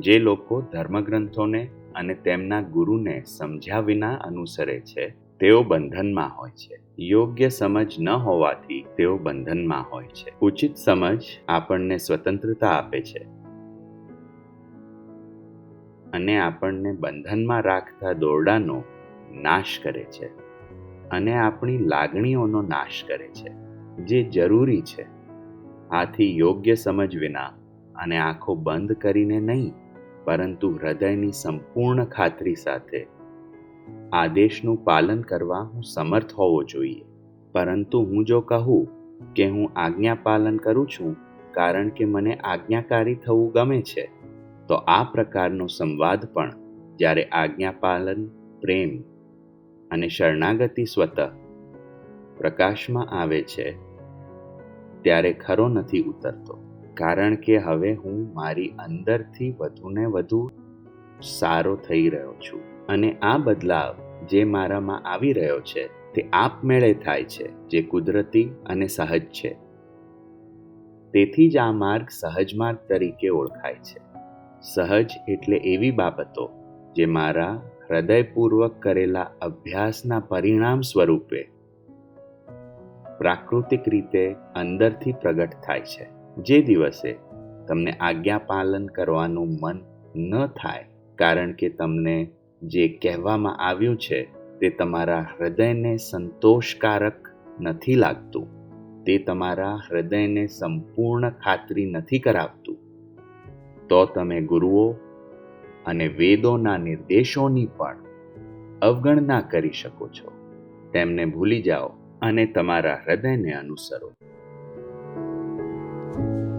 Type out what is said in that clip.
જે લોકો ધર્મગ્રંથોને અને તેમના ગુરુને સમજ્યા વિના અનુસરે છે, તેઓ બંધનમાં હોય છે. યોગ્ય સમજ ન હોવાથી તેઓ બંધનમાં હોય છે. ઉચિત સમજ આપણને સ્વતંત્રતા આપે છે અને આપણને બંધનમાં રાખતા દોરડાનો નાશ કરે છે અને આપણી લાગણીઓનો નાશ કરે છે, જે જરૂરી છે. આથી યોગ્ય સમજ વિના અને આંખો બંધ કરીને નહીં પરંતુ હૃદયની સંપૂર્ણ ખાતરી સાથે. આદેશનું પાલન કરવા હું સમર્થ હોવો જોઈએ. પરંતુ હું જો કહું કે હું આજ્ઞા પાલન કરું છું, કારણ કે મને આજ્ઞાકારી થવું ગમે છે, તો આ પ્રકારનો સંવાદ પણ જ્યારે આજ્ઞા પાલન, પ્રેમ અને શરણાગતિ સ્વતઃ પ્રકાશમાં આવે છે, ત્યારે ખરો નથી ઉતરતો. કારણ કે હવે હું મારી અંદરથી વધુને વધુ સારો થઈ રહ્યો છું. અને આ બદલાવ જે મારામાં આવી રહ્યો છે, તે આપમેળે થાય છે, જે કુદરતી અને સહજ છે. તેથી જ આ માર્ગ સહજ માર્ગ તરીકે ઓળખાય છે. સહજ એટલે એવી બાબતો જે મારા હૃદયપૂર્વક કરેલા અભ્યાસના પરિણામ સ્વરૂપે પ્રાકૃતિક રીતે અંદરથી પ્રગટ થાય છે. જે દિવસે તમને આજ્ઞા પાલન કરવાનું મન ન થાય, કારણ કે તમને જે કહેવામાં આવ્યું છે તે તમારા હૃદયને સંતોષકારક નથી લાગતું. તે તમારા હૃદયને સંપૂર્ણ ખાતરી નથી કરાવતું. તો તમે ગુરુઓ અને વેદોના નિર્દેશોની પણ અવગણના કરી શકો છો. તેમને ભૂલી જાઓ અને તમારા હૃદયને અનુસરો. Thank you.